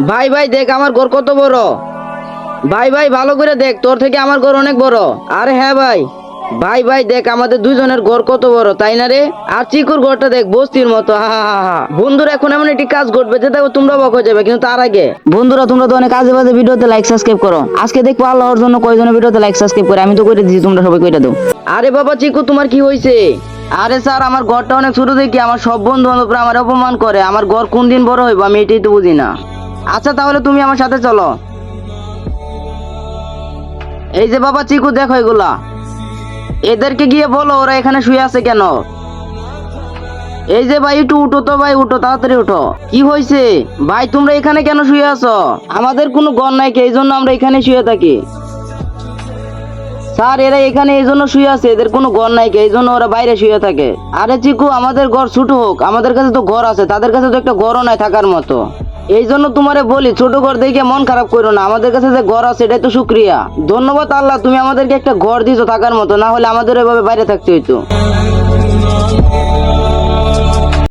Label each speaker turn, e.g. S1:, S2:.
S1: ভাই ভাই, দেখ, আমার ঘর কত বড়। ভাই ভাই, ভালো করে দেখ, তোর থেকে আমার ঘর অনেক বড়। আরে হ্যাঁ ভাই। ভাই ভাই, দেখ, আমাদের দুইজনের ঘর কত বড়, তাই না রে? আর চিকুর ঘরটা দেখ, বস্তির মতো। বন্ধুরা, এখন এমন একটি কাজ ঘটবে, যে দেখো তোমরা বক যাবে, কিন্তু তার আগে, বন্ধুরা, তোমরা তো অনেক কাজে বাজে ভিডিওতে লাইক সাবস্ক্রাইব করো। আজকে দেখব আল্লাহর জন্য কয়জনের ভিডিওতে লাইক সাবস্ক্রাইব করে, আমি তো করে দিচ্ছি তোমরা সবাই কইটা দাও। আরে বাবা, চিকু, তোমার কি হয়েছে আরে স্যার, আমার ঘরটা অনেক ছোট দেখি, আমার সব বন্ধু বান্ধবরা আমার অপমান করে, আমার ঘর কোন দিন বড় হইব, আমি এটাই তো বুঝি না। আচ্ছা তাহলে তুমি আমার সাথে চলো। এই যে বাবা চিকু, দেখো এগুলা। এদেরকে গিয়ে বলো, ওরা এখানে শুয়ে আছে কেন? এই যে ভাই, একটু উঠো তো ভাই, উঠো, তাড়াতাড়ি উঠো। কি হয়েছে? ভাই, তোমরা এখানে কেন শুয়ে আছো? আমাদের কোনো ঘর নাই এই জন্য আমরা এখানে শুয়ে থাকি। স্যার, এরা এখানে এই জন্য শুয়ে আছে, এদের কোনো ঘর নাই এই জন্য ওরা বাইরে শুয়ে থাকে। আরে চিকু, আমাদের ঘর ছোট হোক। আমাদের কাছে তো ঘর আছে, তাদের কাছে তো একটা ঘরও নাই থাকার মতো। এই জন্য তোমারে বলি, ছোট ঘর দেখে মন খারাপ করো না। আমাদের কাছে যে ঘর আছে, এটাই তো শুক্রিয়া ধন্যবাদ আল্লাহ, তুমি আমাদেরকে একটা ঘর দিছো থাকার মতো, না হলে আমাদের ওইভাবে বাইরে থাকতে হইতো।